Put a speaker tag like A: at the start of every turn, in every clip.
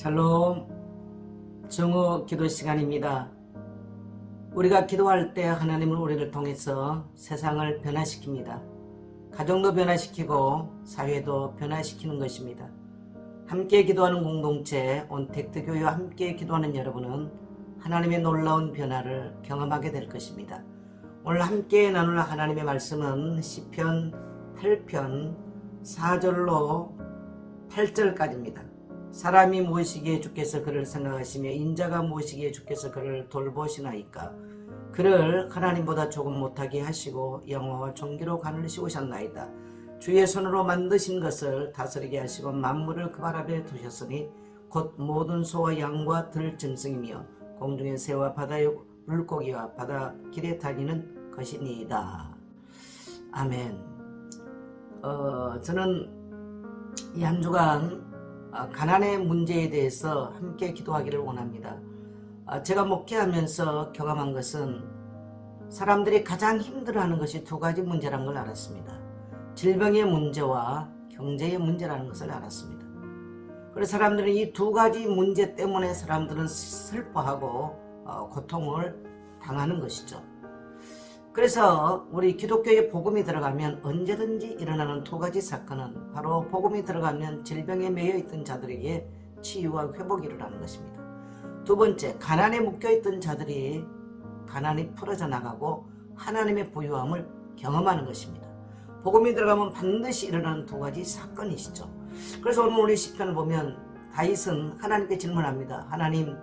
A: 샬롬 정오 기도 시간입니다. 우리가 기도할 때 하나님은 우리를 통해서 세상을 변화시킵니다. 가정도 변화시키고 사회도 변화시키는 것입니다. 함께 기도하는 공동체 온택트교회와 함께 기도하는 여러분은 하나님의 놀라운 변화를 경험하게 될 것입니다. 오늘 함께 나눌 하나님의 말씀은 시편 8편 4절로 8절까지입니다. 사람이 무엇이기에 주께서 그를 생각하시며 인자가 무엇이기에 주께서 그를 돌보시나이까? 그를 하나님보다 조금 못하게 하시고 영화와 종기로 가누시오셨나이다. 주의 손으로 만드신 것을 다스리게 하시고 만물을 그발 아래 두셨으니 곧 모든 소와 양과 들 짐승이며 공중의 새와 바다의 물고기와 바다 길에 다니는 것이니이다. 아멘. 어, 저는 이 한 주간 아, 가난의 문제에 대해서 함께 기도하기를 원합니다. 아, 제가 목회하면서 경험한 것은 사람들이 가장 힘들어하는 것이 두 가지 문제라는 걸 알았습니다. 질병의 문제와 경제의 문제라는 것을 알았습니다. 그래서 사람들은 이 두 가지 문제 때문에 사람들은 슬퍼하고 어, 고통을 당하는 것이죠. 그래서 우리 기독교의 복음이 들어가면 언제든지 일어나는 두 가지 사건은 바로 복음이 들어가면 질병에 매여 있던 자들에게 치유와 회복이 일어나는 것입니다. 두 번째, 가난에 묶여 있던 자들이 가난이 풀어져 나가고 하나님의 부유함을 경험하는 것입니다. 복음이 들어가면 반드시 일어나는 두 가지 사건이시죠. 그래서 오늘 우리 시편을 보면 다윗은 하나님께 질문합니다. 하나님,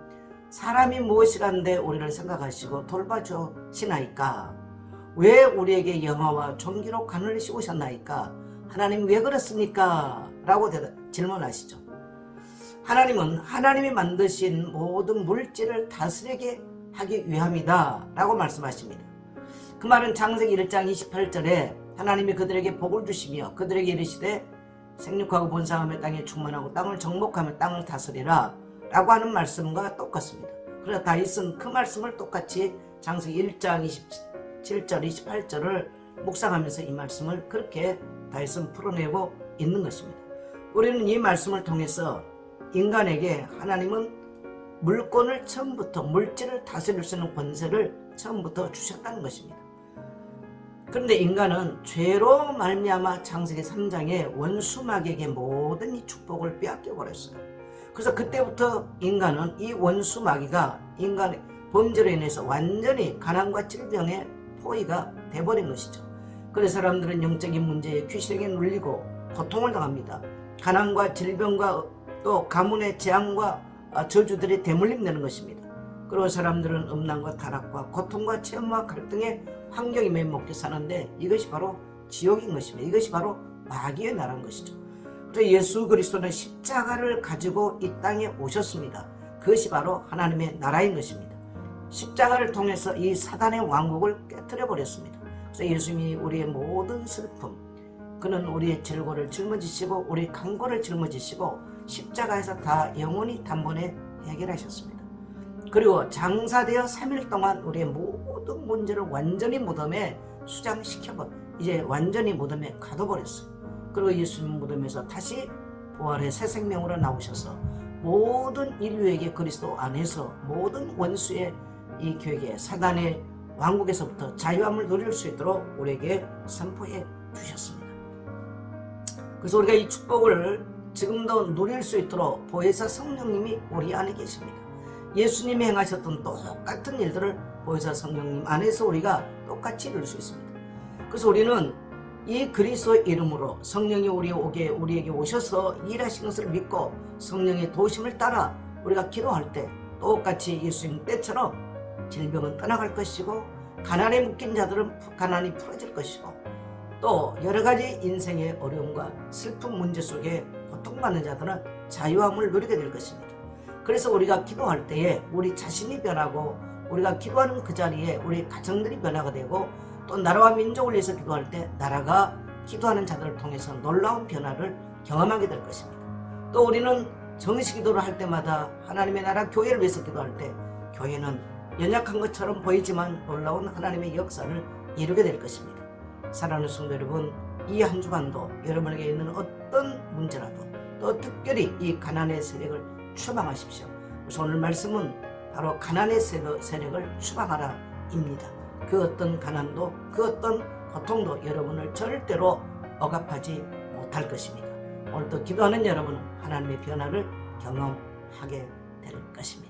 A: 사람이 무엇이란데 우리를 생각하시고 돌봐주시나이까? 왜 우리에게 영화와 종기로 가늘리시 오셨나이까? 하나님 왜 그렇습니까? 라고 질문하시죠. 하나님은 하나님이 만드신 모든 물질을 다스리게 하기 위함이다 라고 말씀하십니다. 그 말은 창세기 1장 28절에 하나님이 그들에게 복을 주시며 그들에게 이르시되 생육하고 번성하며 땅에 충만하고 땅을 정복하며 땅을 다스리라 라고 하는 말씀과 똑같습니다. 그래서 다윗은 그 말씀을 똑같이 창세기 1장 27절 28절을 묵상하면서 이 말씀을 그렇게 다윗은 풀어내고 있는 것입니다. 우리는 이 말씀을 통해서 인간에게 하나님은 물건을 처음부터 물질을 다스릴 수 있는 권세를 처음부터 주셨다는 것입니다. 그런데 인간은 죄로 말미암아 창세기 3장에 원수막에게 모든 이 축복을 빼앗겨 버렸어요. 그래서 그때부터 인간은 이 원수마귀가 인간의 범죄로 인해서 완전히 가난과 질병의 포위가 돼버린 것이죠. 그래서 사람들은 영적인 문제에 귀신에게 눌리고 고통을 당합니다. 가난과 질병과 또 가문의 재앙과 저주들이 대물림되는 것입니다. 그리고 사람들은 음란과 타락과 고통과 체험과 갈등의 환경에 매먹게 사는데 이것이 바로 지옥인 것입니다. 이것이 바로 마귀의 나라인 것이죠. 그래서 예수 그리스도는 십자가를 가지고 이 땅에 오셨습니다. 그것이 바로 하나님의 나라인 것입니다. 십자가를 통해서 이 사단의 왕국을 깨뜨려 버렸습니다. 그래서 예수님이 우리의 모든 슬픔, 그는 우리의 질고를 짊어지시고 우리 강고를 짊어지시고 십자가에서 다 영원히 단번에 해결하셨습니다. 그리고 장사되어 3일 동안 우리의 모든 문제를 완전히 무덤에 수장시켜버 이제 완전히 무덤에 가둬버렸어요. 그리고 예수님 무덤에서 다시 부활의 새 생명으로 나오셔서 모든 인류에게 그리스도 안에서 모든 원수의 이 교회에 사단의 왕국에서부터 자유함을 누릴 수 있도록 우리에게 선포해 주셨습니다. 그래서 우리가 이 축복을 지금도 누릴 수 있도록 보혜사 성령님이 우리 안에 계십니다. 예수님이 행하셨던 똑같은 일들을 보혜사 성령님 안에서 우리가 똑같이 이룰 수 있습니다. 그래서 우리는 이 그리스도 이름으로 성령이 우리 오게 우리에게 오셔서 일하신 것을 믿고 성령의 도심을 따라 우리가 기도할 때 똑같이 예수님 때처럼 질병은 떠나갈 것이고 가난에 묶인 자들은 가난이 풀어질 것이고 또 여러 가지 인생의 어려움과 슬픈 문제 속에 고통받는 자들은 자유함을 누리게 될 것입니다. 그래서 우리가 기도할 때에 우리 자신이 변하고 우리가 기도하는 그 자리에 우리 가정들이 변화가 되고 또 나라와 민족을 위해서 기도할 때 나라가 기도하는 자들을 통해서 놀라운 변화를 경험하게 될 것입니다. 또 우리는 정식 기도를 할 때마다 하나님의 나라 교회를 위해서 기도할 때 교회는 연약한 것처럼 보이지만 놀라운 하나님의 역사를 이루게 될 것입니다. 사랑하는 성도 여러분, 이 한 주간도 여러분에게 있는 어떤 문제라도 또 특별히 이 가난의 세력을 추방하십시오. 그래서 오늘 말씀은 바로 가난의 세력- 세력을 추방하라 입니다. 그 어떤 가난도 그 어떤 고통도 여러분을 절대로 억압하지 못할 것입니다. 오늘도 기도하는 여러분은 하나님의 변화를 경험하게 될 것입니다.